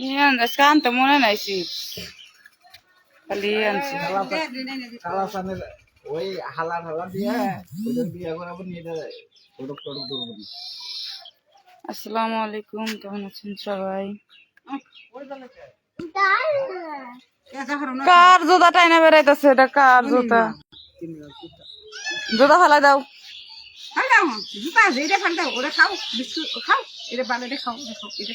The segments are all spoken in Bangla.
ইয়ান আজকে আনতে মনে নাই চিপস খালি আনছি খালা সানের ওই হালা ঢালা দিয়ে ওদের বিয়ে করাবো নিয়ে যায় ফটক টটক ধরবো না আসসালামু আলাইকুম কেমন আছেন সবাই কার জুতা টাইনা বেড়াইতেছে এটা কার জুতা জুতা ফেলাই দাও জুতা আছে এটা ফান্ডা ওরা খাও বিস্কুট খাও এটা বালে এটা খাও এটা খাও এটা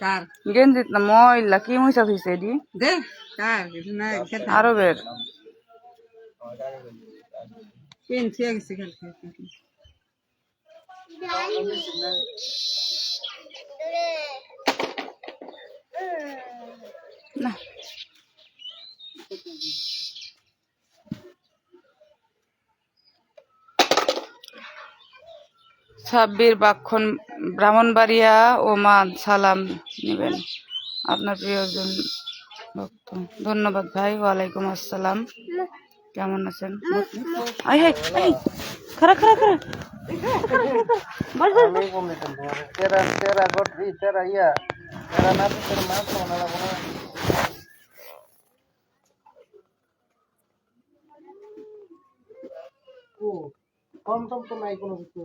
কার গেঞ্জিত না ময়লা কি মইসা থইছে এডি দে কার এটা না খেতে আরবের পেন ছিয়া গেছে কালকে ছাব্বির বাক্ষণ ব্রাহ্মণবাড়িয়া ও মা সালাম নেবেন। আপনার প্রিয়জন ভক্ত। ধন্যবাদ ভাই ওয়ালাইকুম আসসালাম। কেমন আছেন? আই হাই আই খারা খারা খারা কম টম তো নাই কোনো কিছু।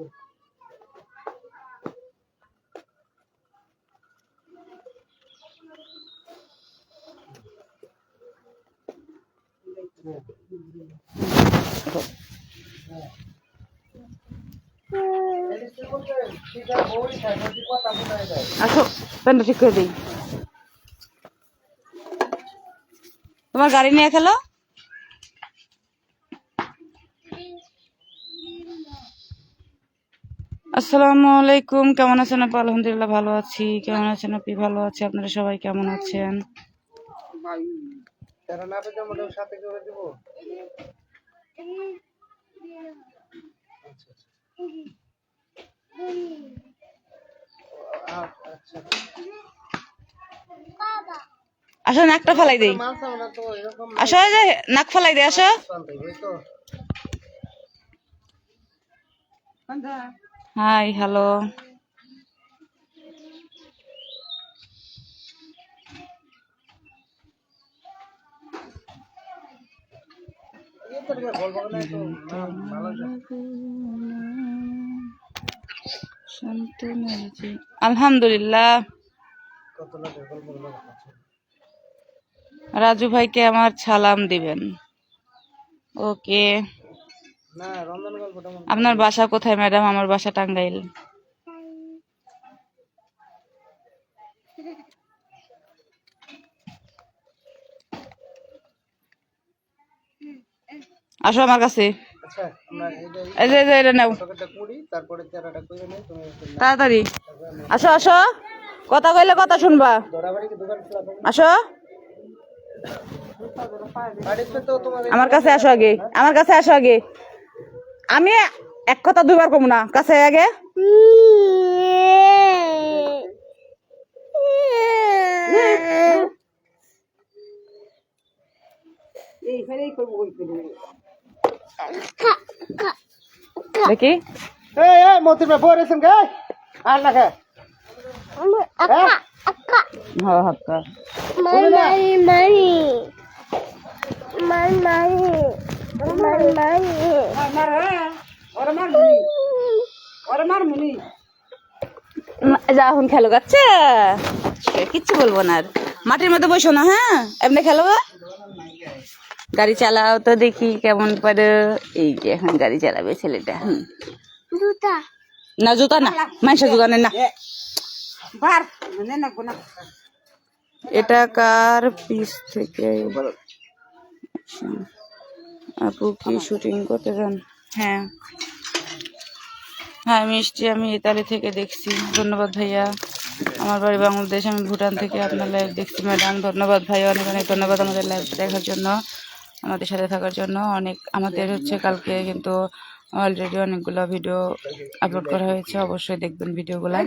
আসো, প্যান্টটা ঠিক করে দিই। তোমার গাড়ি নিয়ে খেলো আসসালামু আলাইকুম, কেমন আছেন আপু? আলহামদুলিল্লাহ ভালো আছি। কেমন আছেন আপনি ভালো আছি। আপনারা সবাই কেমন আছেন? সাথে দিব আচ্ছা। আসো নাকটা ফালাই দেই। আসো যে নাক ফালাই দেই আসো। Hi hello. ভালো আলহামদুলিল্লাহ। রাজু ভাইকে আমার সালাম দিবেন। ওকে। আপনার বাসা কোথায় ম্যাডাম? আমার বাসা টাঙ্গাইল। আসো আমার কাছে। এই যে এটা নাও। তুমি তাড়াতাড়ি। আসো আসো। কথা কইলে কথা শুনবা। আসো। আমার কাছে আসো আগে। আমার কাছে আসো আগে। আমি এক কথা দুইবার কম না। কাছে আগে। এই ফেরেই করব দেখি। এই এই মতির ভাই বই রেছেন গে আর না খা হ্যাঁ? হ্যাঁ হাত কর। মার হ্যাঁ। ওরা মার মুনি। ওরা মার মুনি। যা এখন খেলো গাচ্ছে। কিচ্ছু বলব না আর। মাটির মধ্যে বসো না হ্যাঁ? এমনি খেলো গা? গাড়ি চালাও তো দেখি কেমন পারে এই যে এখন গাড়ি চালাবে ছেলেটা। হুম। না জুতা না মানুষের দোকানে না এটা কার পিস থেকে? আপু কি শুটিং করতে যান? হ্যাঁ। হ্যাঁ মিষ্টি আমি ইতালি থেকে দেখছি। ধন্যবাদ ভাইয়া। আমার বাড়ি বাংলাদেশ আমি ভুটান থেকে আপনার লাইভ দেখছি। ম্যাডাম ধন্যবাদ ভাইয়া। অনেক অনেক ধন্যবাদ আমাদের লাইভ দেখার জন্য। আমাদের সাথে থাকার জন্য অনেক আমাদের হচ্ছে কালকে কিন্তু অলরেডি অনেকগুলো ভিডিও আপলোড করা হয়েছে অবশ্যই দেখবেন ভিডিওগুলো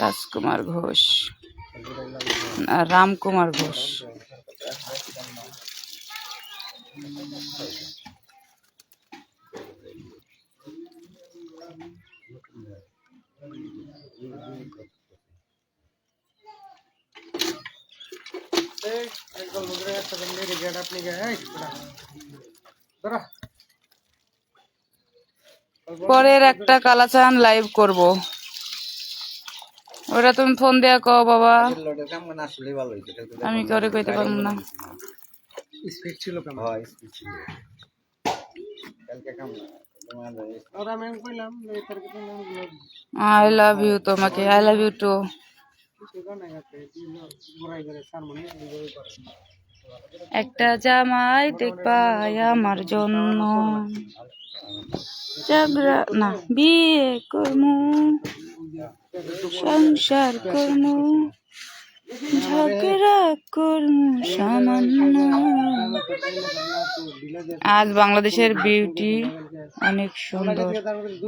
রাজকুমার ঘোষ। রামকুমার ঘোষ। পরের একটা কালাচান লাইভ করব। ওটা তুমি ফোন দেয়া কও বাবা। আমি করে কইতে পারব না। স্পিড ছিল কেমন? হয় স্পিড ছিল। কালকে ওরা আই লাভ ইউ তোমাকে আই লাভ ইউ টু। কিছু গানে গাতে ঘুরাই ঘুরে সার এইভাবে করে একটা জামাই দেখবাই আমার জন্য। ঝগড়া না বিয়ে করমু সংসার করমু ঝগড়া করমু সামান্য আজ বাংলাদেশের বিউটি অনেক সুন্দর।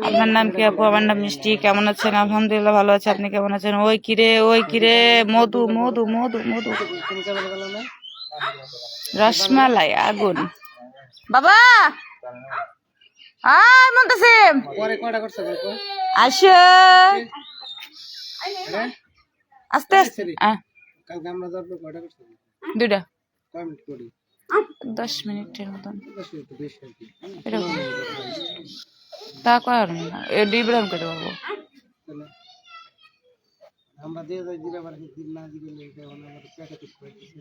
আপনার নাম কি আপু? আমার নাম মিষ্টি। কেমন আছেন? আলহামদুলিল্লাহ ভালো আছে। আপনি কেমন আছেন? ওই কিরে ওই কিরে মধু মধু মধু মধু। রসমালাই আগুন। বাবা! আয় মুন্তাসিম পরে কয়টা করছে দেখো আসো। আস্তে আস্তে। আহ, কালকে আমরা ধরবো কয়টা করছে? দুইটা। কয় মিনিট করি? দশ মিনিটের মতন। দশ মিনিট বেশি আর কি। এরকম। তা করার না। এ ডিব্রাম করে পাবো তাহলে আমরা দিয়ে যাই দিলে আবার দিন না দিলে লেগে আমাদের পেটে ঠিক করে দিচ্ছে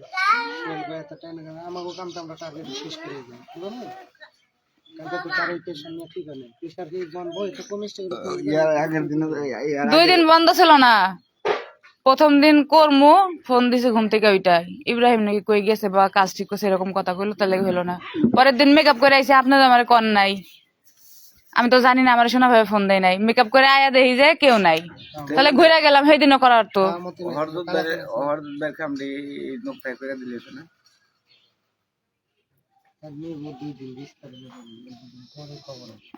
শরীর গায়ে এত টাইনে গেলে আমাকেও কামটা আমরা টার্গেট শেষ করে যাই দুই দিন বন্ধ ছিল না। প্রথম দিন করমু ফোন দিছে ঘুম থেকে ওইটাই। ইব্রাহিম নাকি কই গেছে বা কাজ ঠিক করছে এরকম কথা কইলো তাহলে হলো না। পরের দিন মেকআপ করে আইসে আপনার আমার কন নাই। আমি তো জানি না আমার শোনা ভাবে ফোন দেয় নাই। মেকআপ করে আয়া দেখি যে কেউ নাই। তাহলে ঘুরে গেলাম সেই দিনও করার তো হরদুদ্দারে হরদুদ্দার কামড়ি নোকটাই করে দিলে তো না দুই দিন বিশ তারিখ পরে খবর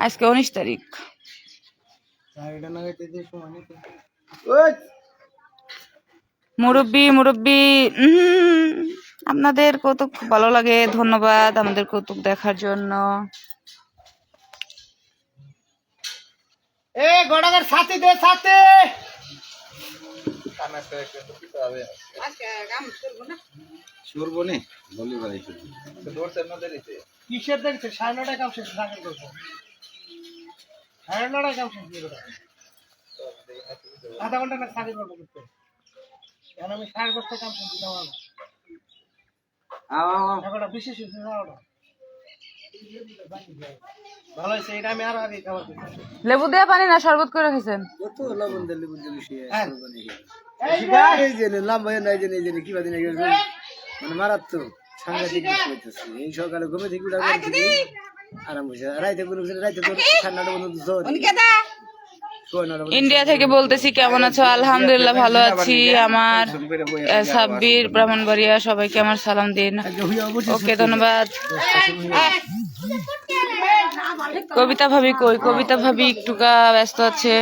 আজকে উনিশ তারিখ। মুরব্বী, মুরব্বি আপনাদের কৌতুক ভালো লাগে, ধন্যবাদ আমাদের কৌতুক দেখার জন্য। এ দে সাথে সুরবো নে। বলি কিসের দেখছে? সাড়ে নটায় কাম শেষ করব। সাড়ে নটায় কাম শেষ দিয়ে আধা ঘণ্টা না সাড়ে করব করতে। এখন আমি সাড়ে দশটায় কাম শেষ বিশেষ লেবু দেওয়া পানি না শরবত করে খাইছেন? কত লবণ দিলে বুঝতে বেশি হ্যাঁ। মানে মারাত্মক সাংঘাতিক এই সকালে ঘুমে থেকে আরাম হয়েছে রাইতে কোনো রাইতে তো ঠান্ডাটা বন্ধ জ্বর ছয় নটা পর্যন্ত ইন্ডিয়া থেকে বলতেছি কেমন আছো? আলহামদুলিল্লাহ ভালো আছি। আমার সাব্বির ব্রাহ্মণবাড়িয়া সবাইকে আমার সালাম দিন। ওকে ধন্যবাদ। কবিতা ভাবি কই? কবিতা ভাবি একটুকা ব্যস্ত আছে।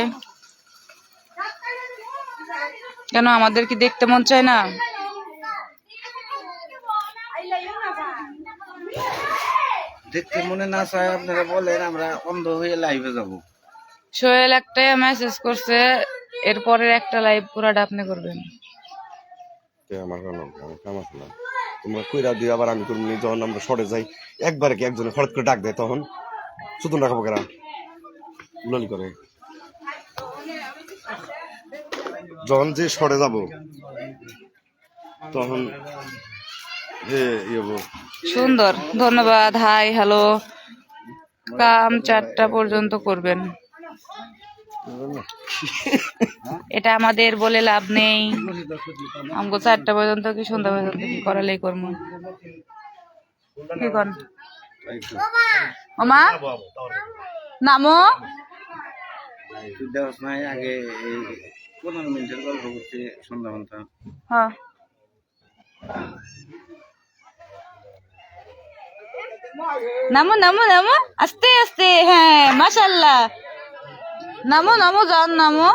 কেন আমাদের কি দেখতে মন চায় না? দেখতে মনে না চায় আপনারা বলেন আমরা অন্ধ হয়ে লাইভে যাব। সোহেল একটা মেসেজ করছে এরপরের একটা লাইভ পুরাটা আপনি করবেন। আমার কোনো আমার কাম আছে না। তোমরা কইরা দিও, আবার আমি করব যখন আমরা সরে যাই, একবারে কি একজনে হঠাৎ করে ডাক দেয় তখন? শুধু রাখাবো কেরা উলালি করে। যখন যে সরে যাব, তখন যে। সুন্দর, ধন্যবাদ, হাই, হ্যালো। কাম চারটা পর্যন্ত করবেন। এটা আমাদের বলে লাভ নেই। আমগো চারটা পর্যন্ত কি সন্ধ্যা পর্যন্ত কি করালেই করব কি কন ওমা নামো? হ্যাঁ। নামো নামো নামো। আস্তে আস্তে হ্যাঁ মাশাল্লাহ। নামো নামো, যান, নামো।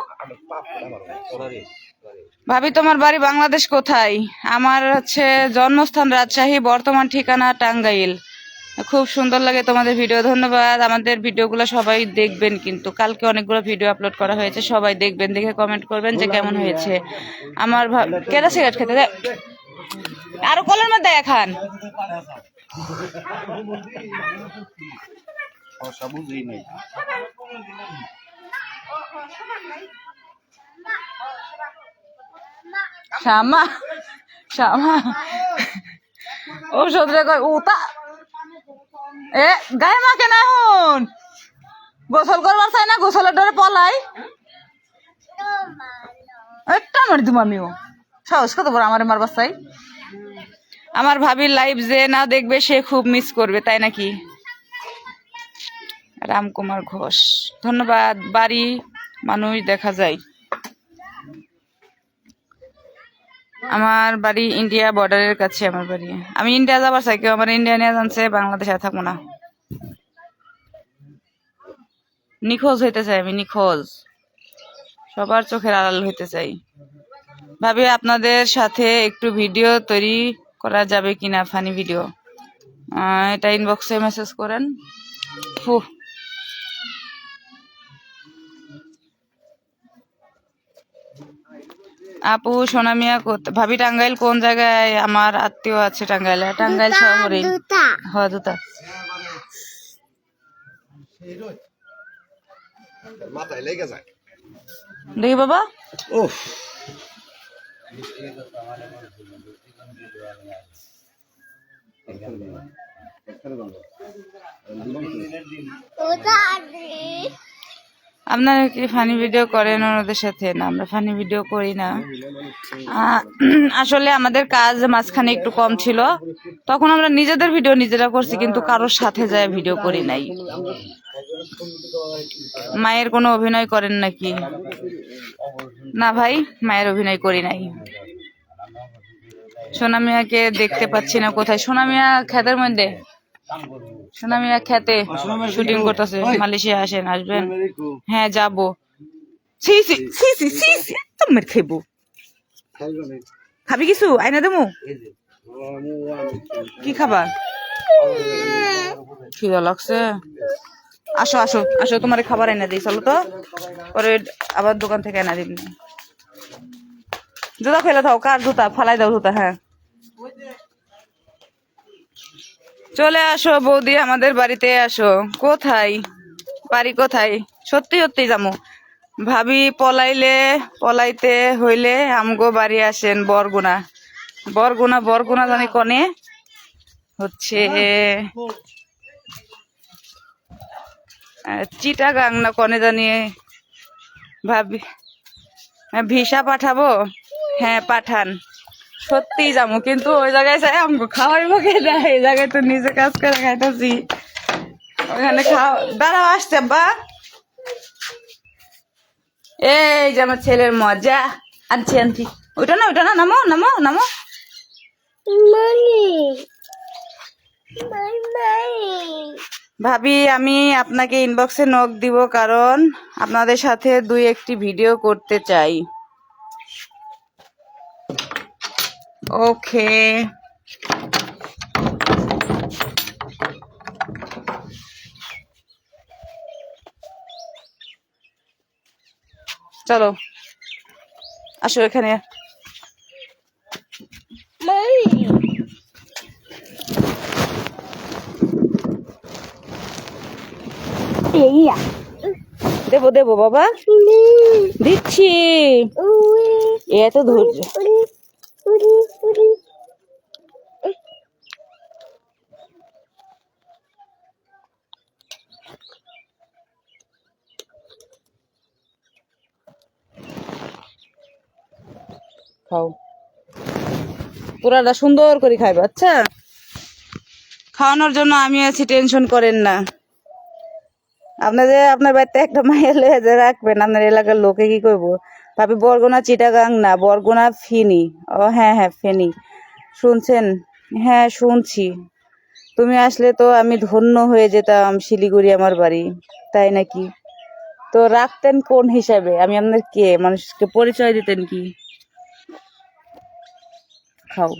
ভাবি, তোমার বাড়ি বাংলাদেশ কোথায়? আমার হচ্ছে জন্মস্থান রাজশাহী, বর্তমান ঠিকানা টাঙ্গাইল। খুব সুন্দর লাগে তোমাদের ভিডিও, ধন্যবাদ। আমাদের ভিডিওগুলো সবাই দেখবেন কিন্তু, কালকে অনেকগুলো ভিডিও আপলোড করা হয়েছে, সবাই দেখবেন, দেখে কমেন্ট করবেন যে কেমন হয়েছে। আমার কেটা সিগারেট খেতে আরও কলের মধ্যে খান ভাষা বুঝি নাই। শ্যামা শ্যামা। ঔষধ রে কয়, উতা। এ, গায়ে মাকে না এখন। গোসল করবার চাই না, গোসলের ডরে পলাই। একটা মারি দিম আমিও। সাহস কত বড় আমার মারবার চাই। আমার ভাবির লাইভ যে না দেখবে সে খুব মিস করবে, তাই নাকি? রামকুমার ঘোষ। ধন্যবাদ, বাড়ি মানুষ দেখা যায়। আমার বাড়ি ইন্ডিয়া বর্ডারের কাছে আমার বাড়ি। আমি ইন্ডিয়া যাবার চাই, কেউ আমার ইন্ডিয়া নিয়ে জানছে বাংলাদেশে থাকব না। নিখোঁজ হইতে চাই আমি, নিখোঁজ। সবার চোখের আড়াল হইতে চাই। ভাবি, আপনাদের সাথে একটু ভিডিও তৈরি করা যাবে কিনা, ফানি ভিডিও? এটা ইনবক্সে মেসেজ করেন। ফু আপু সোনামিয়া ভাবি টাঙ্গাইল কোন জায়গায়? আমার আত্মীয় আছে টাঙ্গাইলে। টাঙ্গাইল শহরে হ্যাঁ দুটা দেখি বাবা। ওহ আপনারা কি ফানি ভিডিও করেন ওনাদের সাথে? না, আমরা ফানি ভিডিও করি না। আসলে আমাদের কাজ মাঝখানে একটু কম ছিল। তখন আমরা নিজেদের ভিডিও নিজেরা করছি, কিন্তু কারোর সাথে যায় ভিডিও করি নাই। মায়ের কোনো অভিনয় করেন নাকি? না ভাই, মায়ের অভিনয় করি নাই। সোনামিয়াকে দেখতে পাচ্ছি না কোথায়? সোনামিয়া খ্যাতের মধ্যে? সোনামিয়া খ্যাতে শুটিং করতেছে মালয়েশিয়া আসেন আসবেন। হ্যাঁ যাব। সি সি সি সি সি সি তোমার খেবো। খাবি কিছু? আইনা দেবো? কি খাবার খিদা লাগছে। আসো আসো আসো তোমার খাবার এনে দিই চলো তো। পরে আবার দোকান থেকে এনে দিবি জুতা ফেলে দাও কার জুতা? ফালাই দাও জুতা হ্যাঁ। চলে আসো বৌদি আমাদের বাড়িতে আসো। কোথায়? বাড়ি কোথায়? সত্যি সত্যি যামু ভাবি পলাইলে পলাইতে হইলে আমগো বাড়ি আসেন বরগুনা। বরগুনা বরগুনা জানি কনে? হচ্ছে চিটাগাং না কনে জানি? ভাবি হ্যাঁ, ভিসা পাঠাবো? হ্যাঁ পাঠান। সত্যি যাব, কিন্তু ওই জায়গায় যাই আমাকে খাওয়াইবো কে দেয়, এই জায়গায় তো নিজে কাজ করে খাইতেছি। ওখানে খাওয়া দাঁড়াও আসছে বা এই যে আমার ছেলের মজা। আনছি আনছি। ওইটা না ওইটা না নামো নামো নামো। ভাবি, আমি আপনাকে ইনবক্সে নখ দিব, কারণ আপনাদের সাথে দুই একটি ভিডিও করতে চাই। ওকে চলো আসো এখানে দেবো দেবো বাবা দিচ্ছি এত ধৈর্য খাও। পুরাটা সুন্দর করে খাইবে আচ্ছা? খাওয়ানোর জন্য আমি আছি, টেনশন করেন না। আপনাদের আপনার বাড়িতে একটা যে রাখবেন, আপনার এলাকার লোকে কি করব? ভাবি, বরগুনা চিটাগাং না, বরগুনা ফিনি। ও হ্যাঁ হ্যাঁ ফেনি। শুনছেন? হ্যাঁ শুনছি। তুমি আসলে তো আমি ধন্য হয়ে যেতাম শিলিগুড়ি আমার বাড়ি, তাই নাকি? তো রাখতেন কোন হিসাবে? আমি আপনার কে? মানুষকে পরিচয় দিতেন কি? খাও।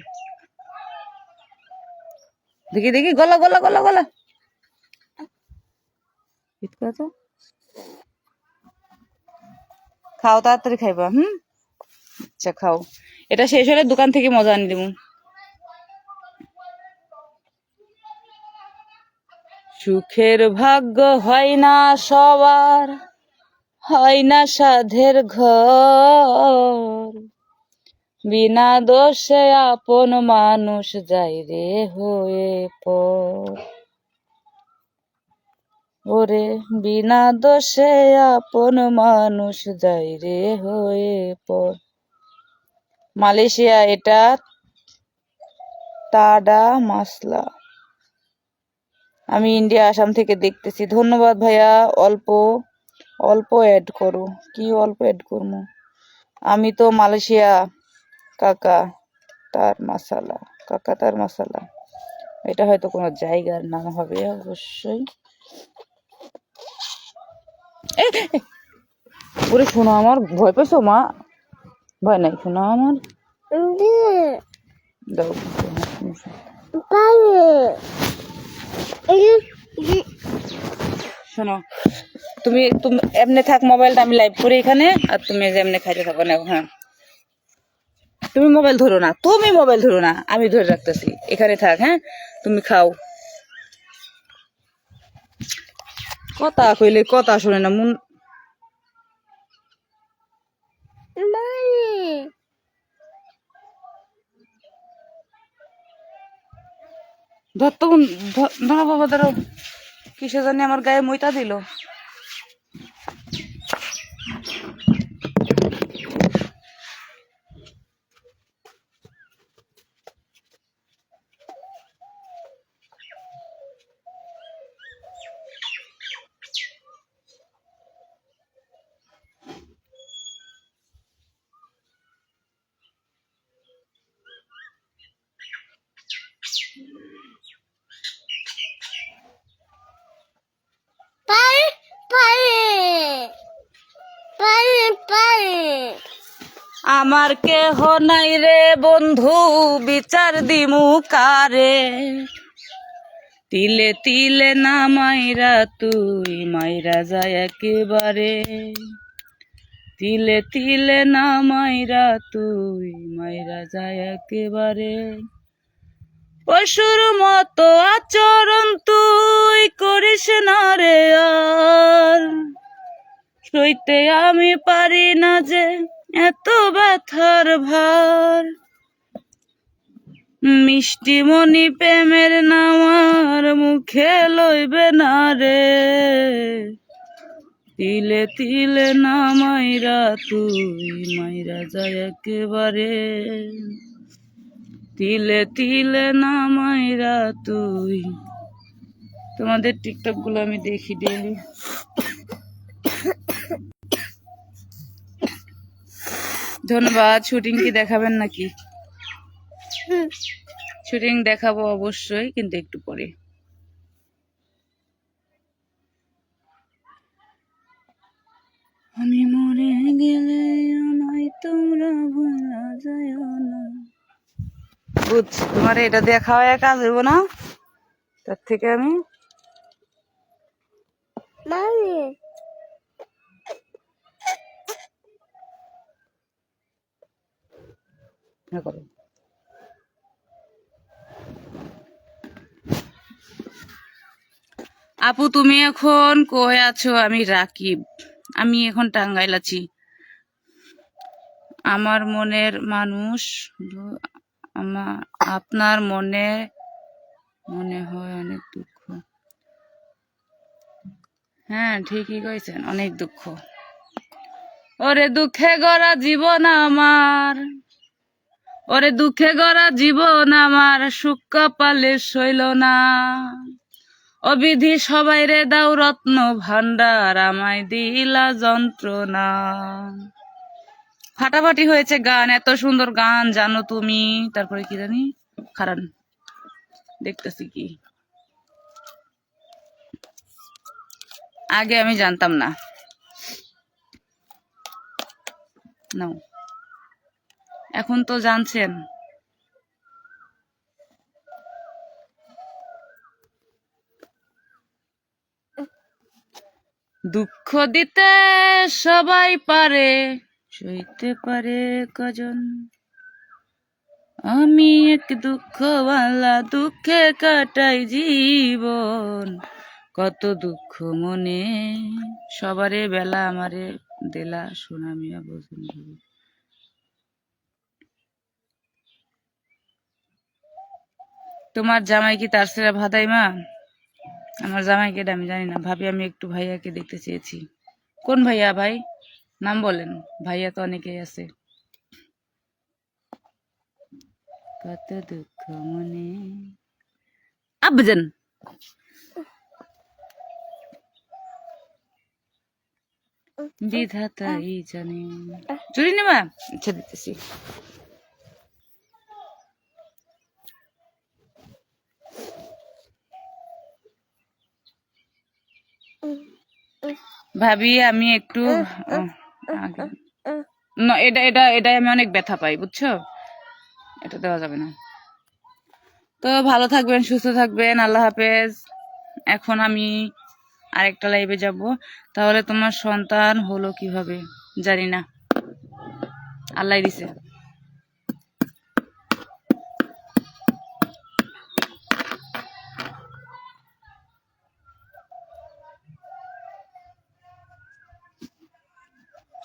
দেখি দেখি, গলা গলা গলা গলা। খাও, তাড়াতাড়ি খাইবা, হুম? আচ্ছা খাও। এটা শেষ হলে দোকান থেকে মজা আনি দেবো সুখের ভাগ্য হয় না সবার, হয় না সাধের ঘর। বিনা দোষে আপন মানুষ যাই রে হয়ে পর বিনা দোষে আপন মানুষ যাই রে হয়ে পর মালয়েশিয়া, এটা টাডা মাসলা আমি ইন্ডিয়া, আসাম থেকে দেখতেছি। ধন্যবাদ ভাইয়া, অল্প অল্প অ্যাড করো। কি অল্প অ্যাড করব? আমি তো মালয়েশিয়া কাকা তার মাসালা কাকা তার মশালা। এটা হয়তো কোনো জায়গার নাম হবে অবশ্যই। ওরে শোনো আমার, ভয় পেয়েছ মা? ভয় নাই, শোনো আমার। শোনো, তুমি তুমি এমনি থাক মোবাইলটা আমি লাইভ করি এখানে, আর তুমি এমনি খাইতে থাকো না হ্যাঁ। তুমি মোবাইল ধরো না, তুমি মোবাইল ধরো না, আমি ধরে রাখতেছি। এখানে থাক হ্যাঁ? তুমি খাও। কথা কইলে কথা শুনে না, মন ধর তো ধ- ধরো বাবা, ধরো। কিসে জানি আমার গায়ে মইতা দিল আমার কেহ নাই রে বন্ধু, বিচার দিমু কারে? তিলে তিলে না মাইরা তুই, মাইরা যায় একেবারে। তিলে তিলে না মাইরা তুই, মাইরা যায় একেবারে। পশুর মতো আচরণ তুই করিস না রে আর। সইতে আমি পারি না যে এত ব্যথার ভার। মিষ্টি মনি প্রেমের নামার মুখে লইবে না রে। তিলে তিলে না মাইরা তুই, মাইরা যায় একেবারে। তিলে তিলে না মাইরা তুই। তোমাদের টিকটকগুলো আমি দেখি ডেলি ধন্যবাদ শুটিং কি দেখাবেন নাকি? শুটিং দেখাবো অবশ্যই, কিন্তু একটু পরে। আমি মরে গেলে নয় তোমরা ভোলা যায় না। বুঝ তোমার এটা দিয়ে খাওয়ায় কাজ হইব না? তার থেকে আমি করো আপু, তুমি এখন কই আছো? আমি রাকিব। আমি এখন টাঙ্গাইল আছি আমার মনের মানুষ আমার আপনার মনে মনে হয় অনেক দুঃখ। হ্যাঁ ঠিকই কইছেন, অনেক দুঃখ। ওরে দুঃখে গড়া জীবন আমার। ওরে দুঃখে গড়া জীবন আমার, সুখ কপালে সইল না। অবিধি সবাই রে দাও রত্ন ভান্ডার আমায় দিলা যন্ত্রণা। ফাটাফাটি হয়েছে গান, এত সুন্দর গান জানো তুমি। তারপরে কি জানি? খারান, দেখতেছি কি। আগে আমি জানতাম না। নাও। এখন তো জানছেন। দুঃখ দিতে সবাই পারে, সইতে পারে কজন? আমি এক দুঃখওয়ালা, দুঃখে কাটাই জীবন। কত দুঃখ মনে, সবারে বেলা আমারে দেলা সোনামিয়া ধরে। তোমার জামাই কি তার সেরা ভাদাই মা? আমার জামাইকে আমি জানি না। ভাবি, আমি একটু ভাইয়াকে দেখতে চেয়েছি। কোন ভাইয়া ভাই? নাম বলেন। ভাইয়া তো অনেকেই আছে। কত দুঃখ মনে। আব্বাজান। বিধাতাই জানে। চুরি নেবা আচ্ছা দিতেছি। ভাবি আমি একটু না এটা এটা এটাই আমি অনেক ব্যথা পাই বুঝছ? এটা দেওয়া যাবে না। তো ভালো থাকবেন সুস্থ থাকবেন আল্লাহ হাফেজ। এখন আমি আরেকটা লাইভে যাব। তাহলে তোমার সন্তান হলো কীভাবে? জানি না। আল্লাহ দিছে।